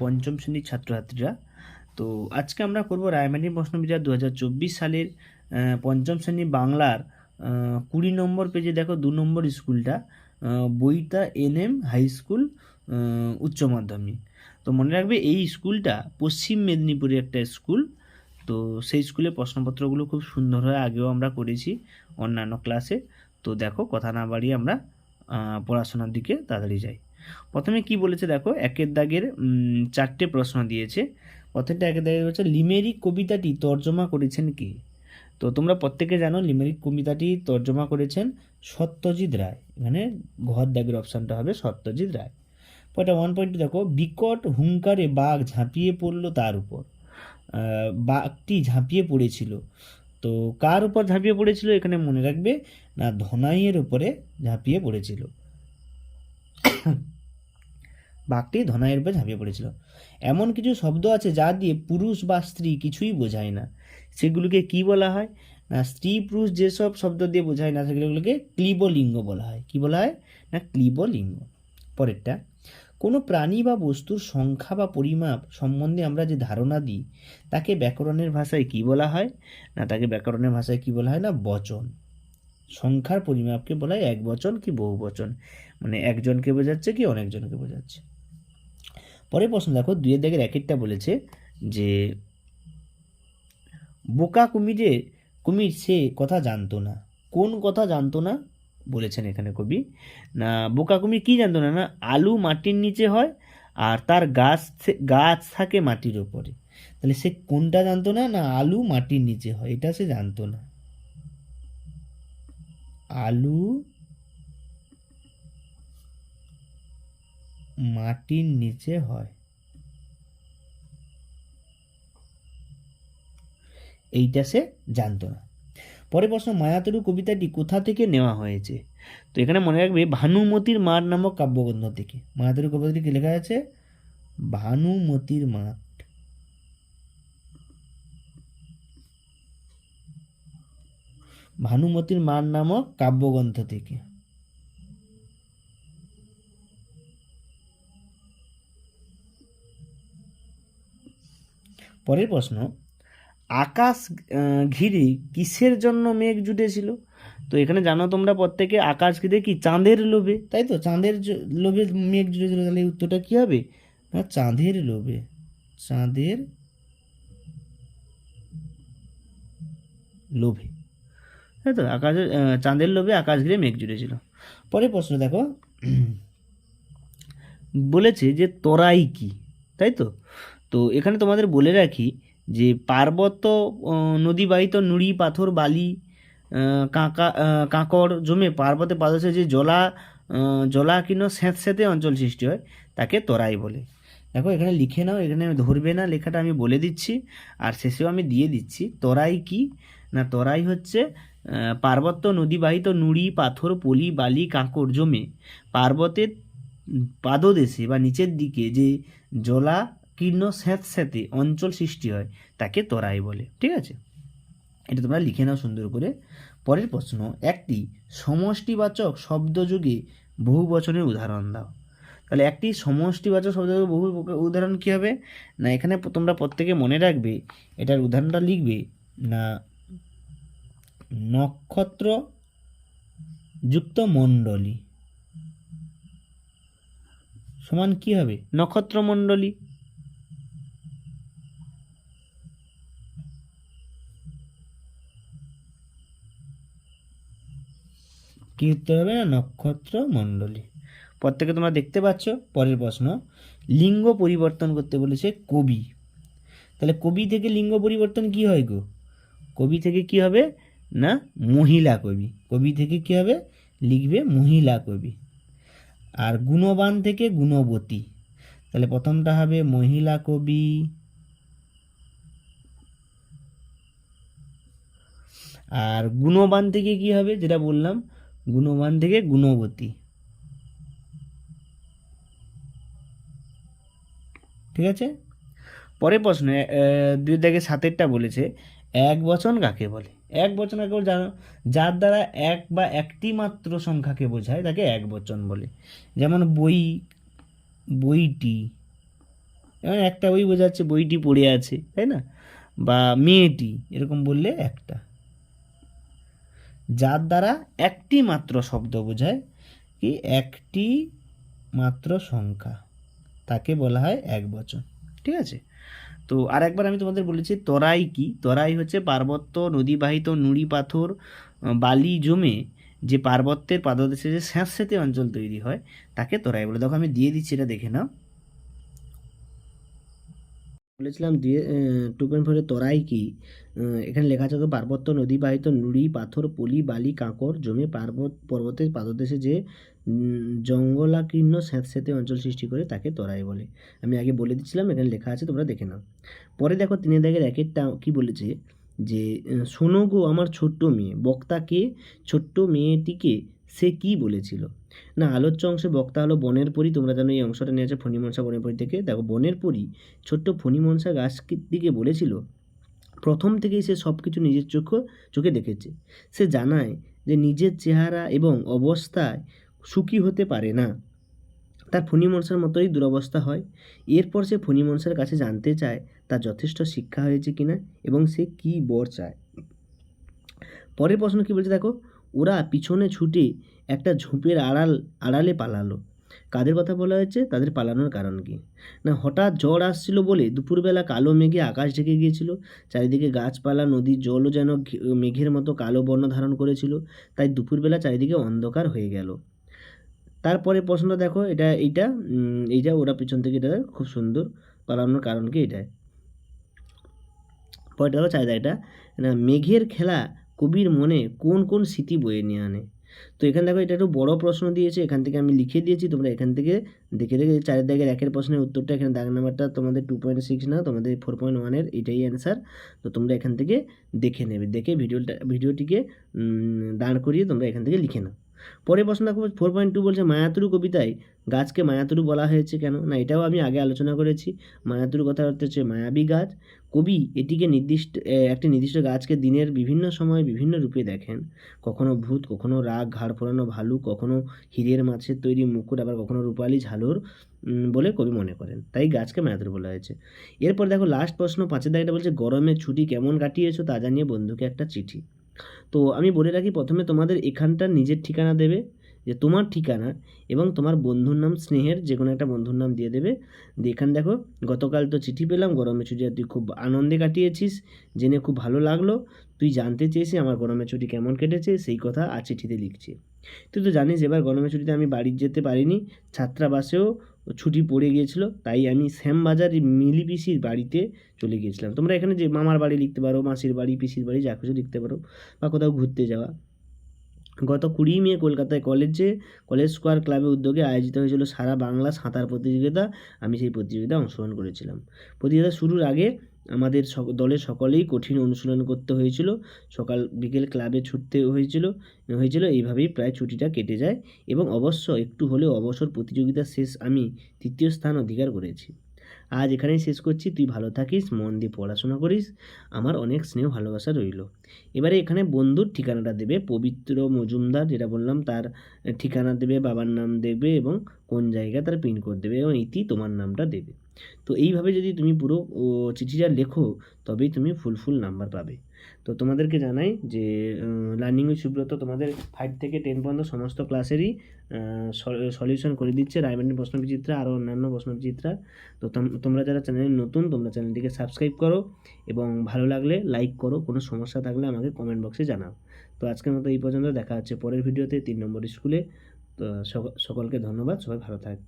পঞ্চম শ্রেণির ছাত্রছাত্রীরা তো আজকে আমরা করব রায়মানি প্রশ্নবিচার দু হাজার চব্বিশ সালের পঞ্চম শ্রেণি বাংলার কুড়ি নম্বর পেজে দেখো দু নম্বর স্কুলটা ah, N M high school উচ্চ মাধ্যমিক। তো মনে রাখবে এই স্কুলটা পশ্চিম মেদিনীপুরের একটা স্কুল তো সেই স্কুলে প্রশ্নপত্রগুলো খুব সুন্দর হয় আগেও আমরা করেছি অন্যান্য ক্লাসে। তো দেখো কথা না বাড়িয়ে আমরা পড়াশোনার দিকে তাড়াতাড়ি যাই। প্রথমে কি বলেছে দেখো, একের দাগের চারটে প্রশ্ন দিয়েছে। প্রথমটা একের দাগের হচ্ছে লিমেরিক কবিতাটি তর্জমা করেছেন কে? তো তোমরা প্রত্যেকে জানো, লিমেরিক কবিতাটি তর্জমা করেছেন সত্যজিৎ রায়। এখানে ঘর দাগের অপশানটা হবে সত্যজিৎ রায়। পয়টা ওয়ান পয়েন্ট দেখো, বিকট হুঙ্কারে বাঘ ঝাঁপিয়ে পড়ল তার উপর। বাঘটি ঝাঁপিয়ে পড়েছিল। তো কার উপর ঝাঁপিয়ে পড়েছিল? এখানে মনে রাখবে, না ধনাইয়ের উপরে ঝাঁপিয়ে পড়েছিল। বাঘটি ধনাইয়ের উপরে ঝাঁপিয়ে পড়েছিল। এমন কিছু শব্দ আছে যা দিয়ে পুরুষ বা স্ত্রী কিছুই বোঝায় না। সেগুলোকে কি বলা হয়? না, স্ত্রী পুরুষ যেসব শব্দ দিয়ে বোঝায় না, সেগুলোকে ক্লিবলিঙ্গ বলা হয়। কি বলা হয়? না, ক্লিবলিঙ্গ। পরেরটা, কোনো প্রাণী বা বস্তুর সংখ্যা বা পরিমাপ সম্বন্ধে আমরা যে ধারণা দিই, তাকে ব্যাকরণের ভাষায় কি বলা হয়? না, তাকে ব্যাকরণের ভাষায় কি বলা হয়? না, বচন। সংখ্যার পরিমাপকে বলা হয় এক বচন কি বহু বচন। মানে একজনকে বোঝাচ্ছে কি অনেকজনকে বোঝাচ্ছে। পরে প্রশ্ন দেখো দুইয়ের দাগের একেরটা বলেছে যে, বোকা কুমিরে কুমির সে কথা জানতো না। কোন কথা জানতো না? বলেছেন এখানে কবি। না, বোকা কুমির কি জানতো না? না, আলু মাটির নিচে হয় আর তার গাছ গাছ থাকে মাটির ওপরে তাহলে সে কোনটা জানতো না? না, আলু মাটির নিচে হয়, এটা সে জানতো না। আলু, মাটির নিচে হয়। এইটা সে জানতো না। পরে প্রশ্ন, মায়াতরু কবিতাটি কোথা থেকে নেওয়া হয়েছে? তো এখানে মনে রাখবে, ভানুমতির মাঠ নামক কাব্যগ্রন্থ থেকে। মায়াতরু কবিতাটি কি লেখা আছে? ভানুমতির মাঠ ভানুমতির মার নামক কাব্যগ্রন্থ থেকে। পরের প্রশ্ন, আকাশ ঘিরে কিসের জন্য মেঘ জুটেছিল? তো এখানে জানো তোমরা প্রত্যেকে, আকাশ ঘিরে কি চাঁদের লোভে? তাই তো, চাঁদের লোভে মেঘ জুটেছিল, তাহলে উত্তরটা কি হবে? না, চাঁদের লোভে। চাঁদের লোভে। তাই তো আকাশে চাঁদের লোভে আকাশ ঘিরে মেঘ জুটেছিল পরের প্রশ্ন দেখো। বলেছে যে তরাই কি? তাই তো? তো এখানে তোমাদের বলে রাখি যে পার্বত্য নদীবাহিত নুড়ি পাথর বালি কাঁকা কাঁকড় জমে পার্বত্য পাদশে যে জলা জলা আহ, জলাকীর্ণ স্যাঁতস্যাঁতে অঞ্চল সৃষ্টি হয় তাকে তরাই বলে। দেখো এখানে লিখে নাও এখানে ধরবে না লেখাটা আমি বলে দিচ্ছি আর শেষেও আমি দিয়ে দিচ্ছি তরাই কি? না তরাই হচ্ছে পার্বত্য নদীবাহিত নুড়ি, পাথর, পলি, বালি কাঁকড় জমে। পার্বতের পাদদেশে বা নিচের দিকে যে জলা জলাকীর্ণ স্যাঁতস্যাঁতে অঞ্চল সৃষ্টি হয়, তাকে তরাই বলে। ঠিক আছে? এটা তোমরা লিখে নাও সুন্দর করে। পরের প্রশ্ন, একটি সমষ্টিবাচক শব্দযোগে বহু বচনের উদাহরণ দাও। তাহলে একটি সমষ্টিবাচক শব্দযোগে বহু উদাহরণ কী হবে? না এখানে তোমরা প্রত্যেকে মনে রাখবে, এটার উদাহরণটা লিখবে, না নক্ষত্র যুক্ত মণ্ডলী সমান কি হবে? নক্ষত্রমণ্ডলী। কি উত্তর হবে না? নক্ষত্র মণ্ডলী প্রত্যেকে তোমরা দেখতে পাচ্ছ পরের প্রশ্ন লিঙ্গ পরিবর্তন করতে বলেছে কবি। তাহলে কবি থেকে লিঙ্গ পরিবর্তন কি হয় গো? কবি থেকে কি হবে? না? মহিলা কবি। কবি থেকে কি হবে? লিখবে মহিলা কবি। আর গুণবান থেকে গুণবতী। তাহলে প্রথমটা হবে মহিলা কবি। আর গুণবান থেকে কি হবে? যেটা বললাম, গুণবান থেকে গুণবতী। ঠিক আছে? পরের প্রশ্ন দুই দাগে সাতেরটা বলেছে। এক বচন কাকে বলে? এক বচন কাকে জানো যার দ্বারা এক বা একটি মাত্র সংখ্যাকে বোঝায়, তাকে এক বচন বলে। যেমন বই, বইটি। এবং একটা বই বোঝাচ্ছে, বইটি পড়ে আছে, তাই না? বা মেয়েটি, এরকম বললে একটা। যার দ্বারা একটি মাত্র শব্দ বোঝায়, কি? একটি মাত্র সংখ্যা। তাকে বলা হয় এক বচন। ঠিক আছে? তো আর একবার আমি তোমাদের বলেছি, তরাই কি? তরাই হচ্ছে পার্বত্য নদীবাহিত নুড়ি পাথর বালি জমে যে পার্বত্যের পাদদেশে যে স্যাঁতস্যাঁতে অঞ্চল তৈরি হয়, তাকে তরাই বলে। দেখো আমি দিয়ে দিচ্ছি, এটা দেখে নাও। বলেছিলাম দিয়ে টু পয়েন্ট ফোরে তরাই কি? এখানে লেখা আছে তো, পার্বত্য নদী বাহিত নুড়ি, পাথর, পলি, বালি, কাঁকর জমে পার্বত, পর্বতের পাদদেশে যে জঙ্গলাকীর্ণ স্যাঁতস্যাঁতে অঞ্চল সৃষ্টি করে তাকে তরাই বলে। আমি আগে বলে দিচ্ছিলাম, এখানে লেখা আছে, তোমরা দেখে নাও। পরে দেখো, তিনে দাগের একেরটা কি বলেছে? যে শোনো গো আমার ছোট্ট মেয়ে বক্তাকে ছোট্ট মেয়েটিকে সে কি বলেছিল? না, আলোচ্য অংশে বক্তা হলো বনের পরি, তোমরা জানো এই অংশটা নিয়ে আছে ফণিমনসা বনের পরি থেকে। দেখো, বনের পরি, ছোট্ট ফণিমনসা গাছটির দিকে বলেছিল? প্রথম থেকেই সে সব কিছু নিজের চোখ, চোখে দেখেছে। সে জানায় যে নিজের চেহারা এবং অবস্থায় সুখী হতে পারে না। তার ফণিমনসার মতোই দুরবস্থা হয়। এরপর সে ফণিমনসার কাছে জানতে চায়, তার যথেষ্ট শিক্ষা হয়েছে কিনা এবং সে কি বর চায়। পরের প্রশ্ন কী বলছে দেখো? ওরা পিছনে ছুটে একটা ঝোপের আড়াল, আড়ালে পালালো। কাদের কথা বলা হয়েছে? তাদের পালানোর কারণ কি? না, হঠাৎ জ্বর আসছিল বলে দুপুরবেলা কালো মেঘে আকাশ ঢেকে গিয়েছিল। চারিদিকে গাছপালা, নদীর জলও যেন মেঘের মতো কালো বর্ণ ধারণ করেছিল। তাই দুপুরবেলা চারিদিকে অন্ধকার হয়ে গেল। তারপরে প্রশ্নটা দেখো, এটা, এইটা এইটা ওরা পিছন থেকে এটা খুব সুন্দর পালানোর কারণ কি এটাই? পরেরটা হলো চাহিদা এটা। না, মেঘের খেলা কবির মনে কোন কোন স্মৃতি বয়ে নিয়ে আনে? তো এখানে দেখো এটা একটু বড় প্রশ্ন দিয়েছে, এখান থেকে আমি লিখে দিয়েছি, তোমরা এখান থেকে দেখে দেখে চারের দাগের একের প্রশ্নের উত্তরটা এখানে দাগ নাম্বারটা তোমাদের টু পয়েন্ট সিক্স না, তোমাদের ফোর পয়েন্ট ওয়ানের এটাই অ্যান্সার তো তোমরা এখান থেকে দেখে নেবে, দেখে ভিডিওটা ভিডিওটিকে দাঁড় করিয়ে তোমরা এখান থেকে লিখে নাও। পরের প্রশ্ন দেখো ফোর পয়েন্ট টু বলছে, মায়াতুরু কবিতায় গাছকে মায়াতুরু বলা হয়েছে কেন? না, এটাও আমি আগে আলোচনা করেছি। মায়াতুরু কথা হচ্ছে মায়াবী গাছ। কবি এটিকে নির্দিষ্ট একটি নির্দিষ্ট গাছকে দিনের বিভিন্ন সময় বিভিন্ন রূপে দেখেন। কখনো ভূত, কখনো রাগ, ঘাড় ফোরানো ভালু, কখনো হীরের মাছের তৈরি মুকুট, আবার কখনো রূপালী ঝালুর বলে কবি মনে করেন। তাই গাছকে মায়াতুরু বলা হয়েছে। এরপর দেখো লাস্ট প্রশ্ন, পাঁচের দাগটা বলছে গরমের ছুটি কেমন কাটিয়েছো তা জানিয়ে বন্ধুকে একটা চিঠি। তো আমি বলে রাখি, প্রথমে তোমাদের এখানটার নিজের ঠিকানা দেবে, যে তোমার ঠিকানা এবং তোমার বন্ধুর নাম স্নেহের, যে কোনো একটা বন্ধুর নাম দিয়ে দেবে। দিয়ে এখানে দেখো, গতকাল তো চিঠি পেলাম গরমের ছুটি আর তুই খুব আনন্দে কাটিয়েছিস, জেনে খুব ভালো লাগল, তুই জানতে চেয়েছিস আমার গরমের ছুটি কেমন কেটেছে, সেই কথা আর চিঠিতে লিখছি। তুই তো জানিস, এবার গরমের ছুটিতে আমি বাড়ি যেতে পারিনি, ছাত্রাবাসেও ছুটি পড়ে গিয়েছিল, তাই আমি শ্যামবাজার মিলি পিসির বাড়িতে চলে গিয়েছিলাম। তোমরা এখানে যে মামার বাড়ি লিখতে পারো, মাসির বাড়ি, পিসির বাড়ি, যা কিছু লিখতে পারো, বা কোথাও ঘুরতে যাওয়া। গত কুড়ি মে কলকাতায় কলেজে, কলেজ স্কোয়ার ক্লাবের উদ্যোগে আয়োজিত হয়েছিল সারা বাংলা সাঁতার প্রতিযোগিতা। আমি সেই প্রতিযোগিতায় অংশগ্রহণ করেছিলাম। প্রতিযোগিতা শুরুর আগে আমাদের দলের সকলেই কঠিন অনুশীলন করতে হয়েছিল। সকাল, বিকেল ক্লাবে ছুটতে হয়েছিল হয়েছিল। এইভাবেই প্রায় ছুটিটা কেটে যায় এবং অবশ্য একটু হলেও অবসর প্রতিযোগিতা শেষ আমি তৃতীয় স্থান অধিকার করেছি। আজ এখানেই শেষ করছি। তুই ভালো থাকিস, মন দিয়ে পড়াশোনা করিস। আমার অনেক স্নেহ ভালোবাসা রইল। এবারে এখানে বন্ধুর ঠিকানাটা দেবে, পবিত্র মজুমদার যেটা বললাম তার ঠিকানা দেবে, বাবার নাম দেবে এবং কোন জায়গায় তার পিনকোড দেবে এবং ইতি তোমার নামটা দেবে। তো এইভাবে যদি তুমি পুরো চিঠিটা লেখো, তবেই তুমি ফুল ফুল নাম্বার পাবে। তো তোমাদেরকে জানাই যে লার্নিং উইথ সুব্রত তোমাদের ফাইভ থেকে টেন পর্যন্ত সমস্ত ক্লাসেরই সলিউশন করে দিচ্ছে। রায়মান্ডি প্রশ্নবিচিত্রা আরও অন্যান্য প্রশ্নবিচিত্রা তো তোম- তোমরা যারা চ্যানেলে নতুন, তোমরা চ্যানেলটিকে সাবস্ক্রাইব করো এবং ভালো লাগলে লাইক করো। কোনো সমস্যা থাকলে আমাকে কমেন্ট বক্সে জানাও। তো আজকের মতো এই পর্যন্ত। দেখা হচ্ছে পরের ভিডিওতে তিন নম্বর স্কুলে তো সক- সকলকে ধন্যবাদ। সবাই ভালো থাকবে।